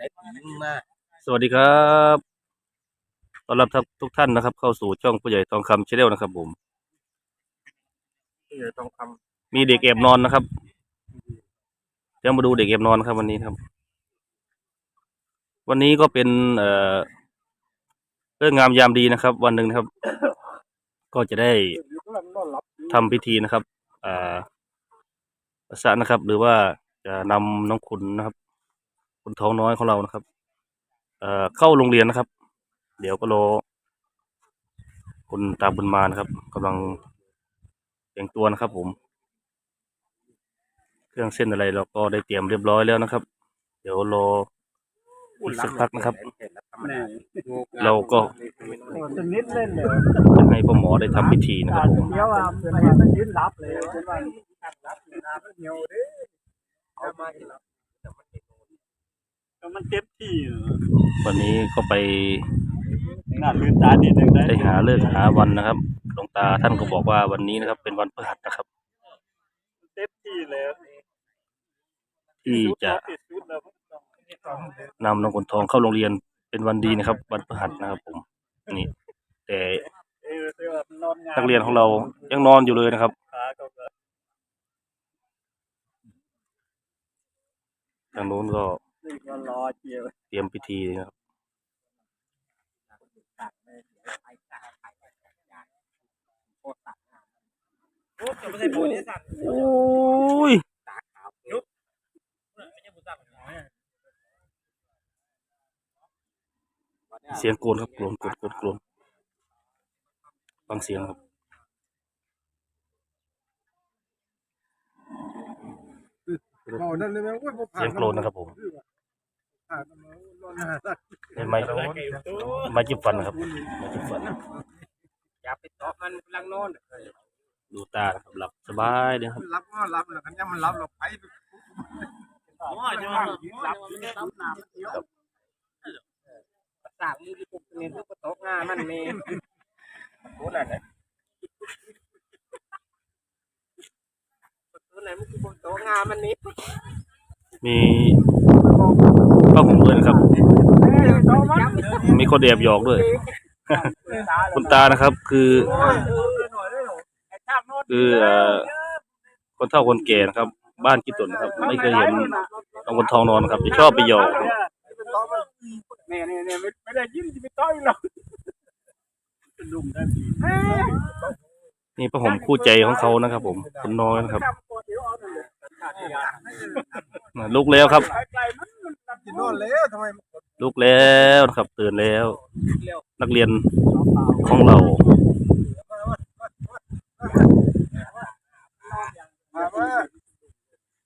ได้ทิ้งมาสวัสดีครับต้อนรับทุกท่านนะครับ เข้าสู่ช่องผู้ใหญ่ทองคำชาแนลนะครับผมที่จะต้องทมีเด็กแอบนอนนะครับเดี๋ยวมาดูเด็กแอบนอนครับวันนี้ครับ วันนี้ก็เป็น เอ่อเรื่องงามยามดีนะครับ วันหนึ่งนะครับ ก็จะได้ทำพิธีนะครับ อ่าประสานนะครับ หรือว่าจะนำน้องคุณนะครับ คุณท้องน้อยของเรานะครับ เอ่อเข้าโรงเรียนนะครับ เดี๋ยวก็รอคุณตาบุญมานะครับกำลังแต่งตัวนะครับ ผม เครื่องเส้นอะไรเราก็ได้เตรียมเรียบร้อยแล้วนะครับ เดี๋ยวรอำอีกสักพักนะครับ เราเราก็จะนิดเล่นเลยจะให้พ่อหมอได้ทำพิธีนะครับผม เดี๋ยวอะเป็นวัน มันยืนรับเลยเป็นวันมันเต็มที่วันนี้ก็ไปน่าลืมตานิดนึงได้ได้หาเลิกหาวันนะครับหลวงตาท่านก็บอกว่าวันนี้นะครับ เป็นวันพฤหัสนะครับ เต็มที่แล้วที่จะติดชุดแล้วนำน้องขนทองเข้าโรงเรียนเป็นวันดีนะครับ วันพฤหัสนะครับ ผมนี่ แต่เออเดี๋ยวมันนอนงานนักเรียนของเรายังนอนอยู่เลยนะครับขาก็ก็ทางนู้นก็นี่ ก็รอเจียวเตรียมพิธีนะครับจะไม่ใช่ปุ๋ยนี่สั่นโอ้ยเสียงโกนครับโกนโกนโกนโกนฟังเสียงครับเอานั่นเลยไหมว่าบ่ผ่าเสียงโกรนนะครับผม เป็นไม้ไม้จิ้มฟันนะครับไม้จิ้มฟันอย่าไปตอกมันกำลังนอนดูตานะครับหลับสบายเลยครับรับก็รับแล้วกันยังมันรับเราไปอ๋อจะมารับรับน้ำเดียวสามมือที่ผมเนี่ยทุกตกงามันเมย์โคตรอะไรตัวไหนมันคือผมโตงามันนี่ มีผ้าห่มด้วยนะครับ มีคนแอบหยอกด้วย คุณตานะครับคือ คือเอ่อคนเฒ่าคนแก่นะครับ บ้านกิตนนะครับ ไม่เคยเห็นน้องคนทองนอนนะครับจะชอบไปหยอกครับเนี่ยเนี่ยเนี่ยไม่ได้ยินที่ไม่ต้อยหรอกดุมได้ดีนี่ผ้าห่มคู่ใจของเขานะครับ ผมคุณน้อยนะครับ ลุกแล้วครับ นอนแล้วทำไมลุกแล้วครับ ตื่นแล้ว นักเรียนของเรา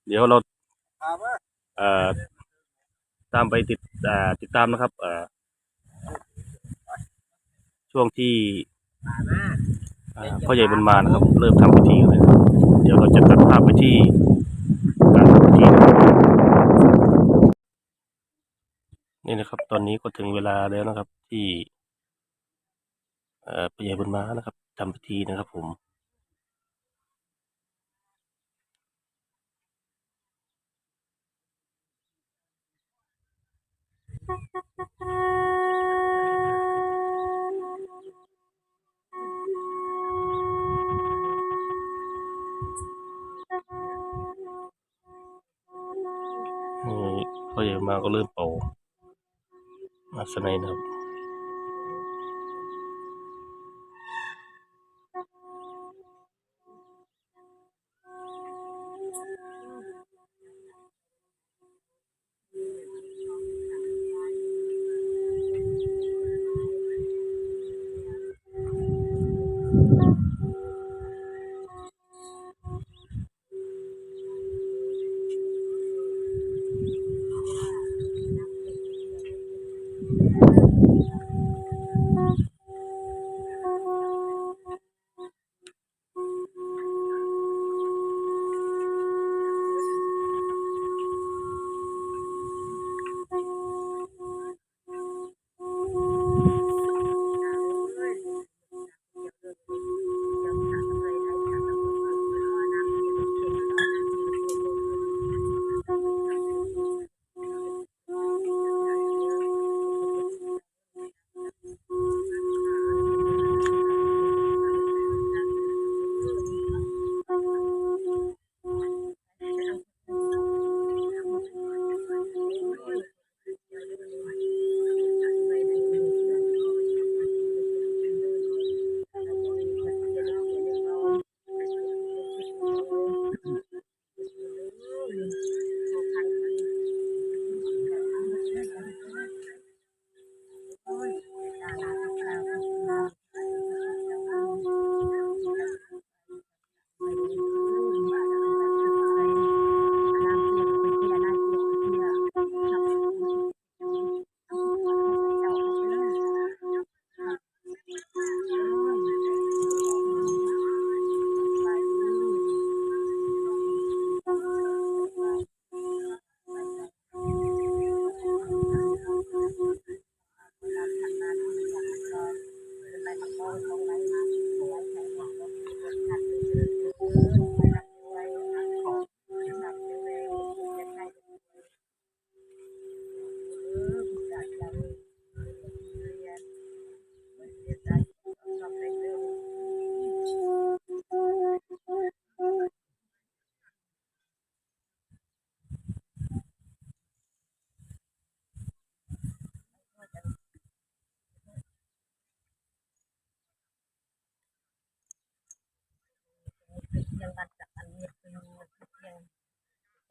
เดี๋ยวเราเอ่อตามไปติดอ่าติดตามนะครับเอ่อช่วงที่อ่าพ่อใหญ่บุญมานะครับ เริ่มทำพิธีเลยครับเดี๋ยวเราจะตัดภาพไปที่การทำพิธีนะครับ นี่นะครับ ตอนนี้ก็ถึงเวลาแล้วนะครับ ที่เอ่อพ่อใหญ่บุญมานะครับทำพิธีนะครับผมพ่อใหญ่มาก็เริ่ม เป่าม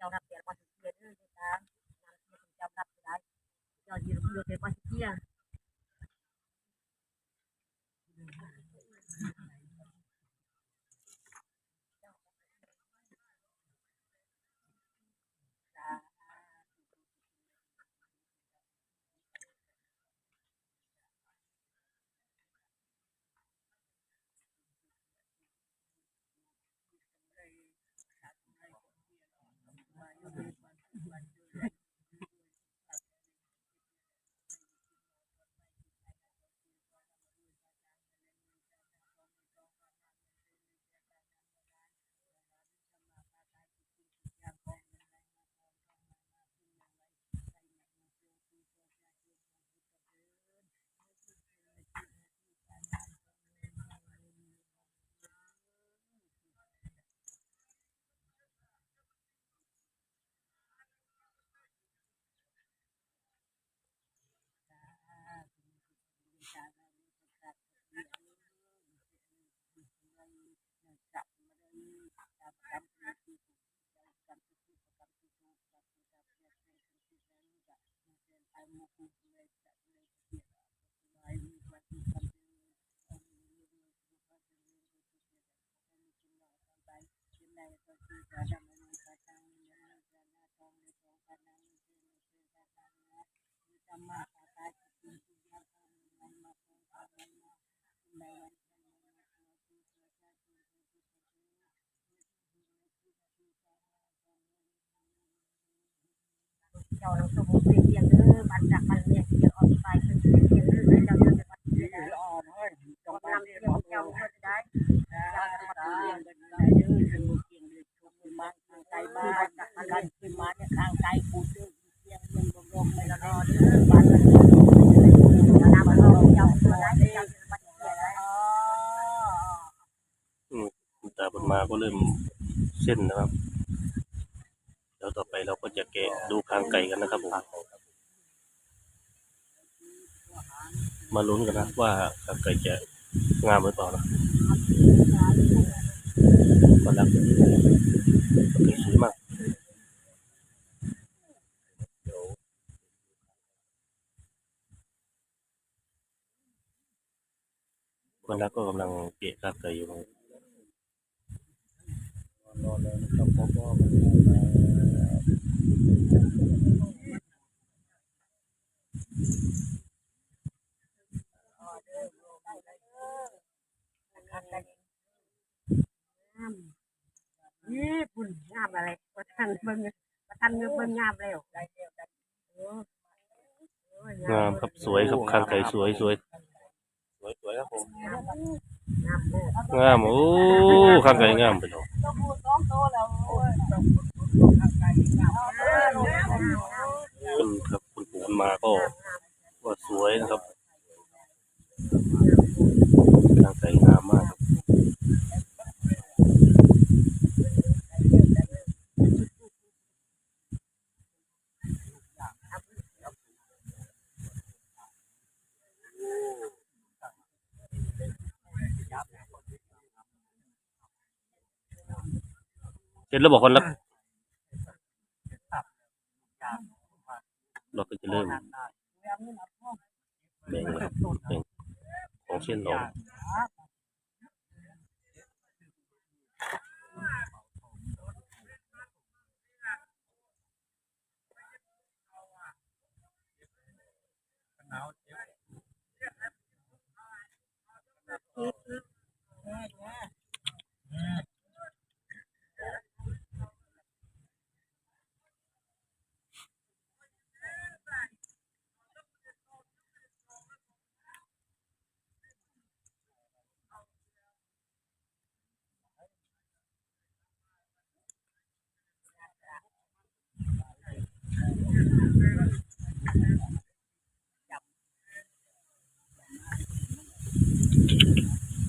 จ้ารับเสียวันเสียเลยนะเจ้ายืมเงินไปวันเสีย Gracias. มาลุ้นกันนะว่าคางไก่จะงามหรือเปล่านะมาลักคางไก่สวยมากคนรักก็กำลังเกะคางไก่อยู่นี่ปุ่นงามอะไรประทัน เบิ่งประทันเงือเบิ่งงามแล้วได้แล้วได้โอ้งามครับสวยครับคางไก่สวยสวยสวยสวยครับผมงามงามเลยงามโอ้คางไก่งามไปเนาะคุณครับคุณปู่คุณมาก็ว่าสวยนะครับคางไก่งามมากครับ เสร็จแล้วบอกคนละเราก็จะเริ่มแบ่งนะครับแบ่งของเส้นออกเ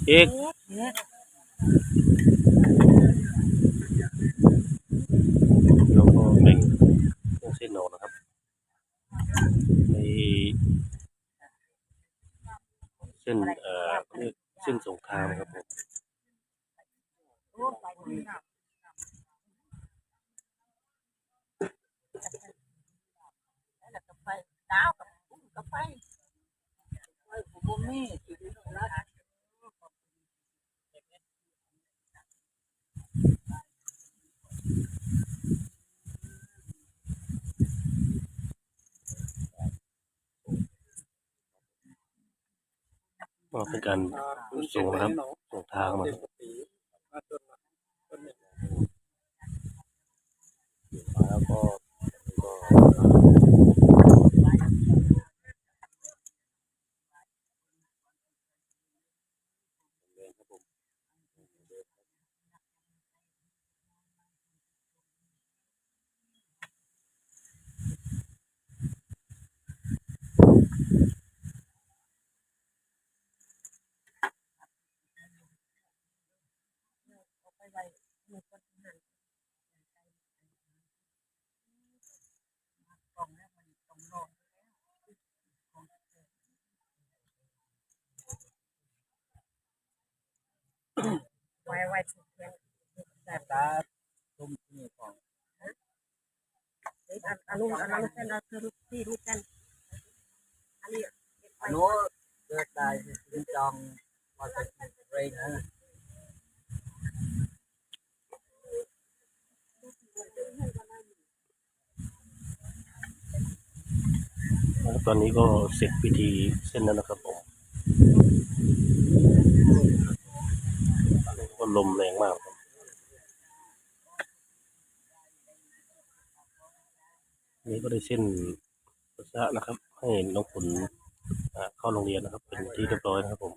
อกแล้วก็แบ่งของเส้นออกนะครับในเส้นเอ่อเรียกเส้นสงครามนะครับผมโอ้ไปนี่นะแล้วก็ไปดาวกับไปไปผมบ่มี กก็เป็นการส่งนะครับส่งทางมาแล้วก็ ไว้ไว้สุดเพียงแต่ตาตุ้มนี่ของอันนู้นอันนั้นเป็นเราคือที่นี่กันอันนี้อันนู้นเกิดได้ถึงจองมาเป็นเรน ตอนนี้ก็เสร็จพิธีเส้นแล้วนะครับผมก็ลมแรงมากนี่ก็ได้เส้นประสะนะครับ ให้น้องฝนเข้าโรงเรียนนะครับ เป็นที่เรียบร้อยนะครับผม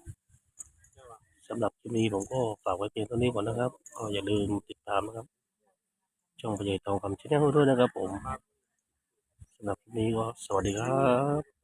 สำหรับคลิปนี้ผมก็ฝากไว้เพียงเท่านี้ก่อนนะครับก็อย่าลืมติดตามนะครับ ช่องพญายทองคำชแนลด้วยนะครับผม สำหรับนี้ก็สวัสดีครับ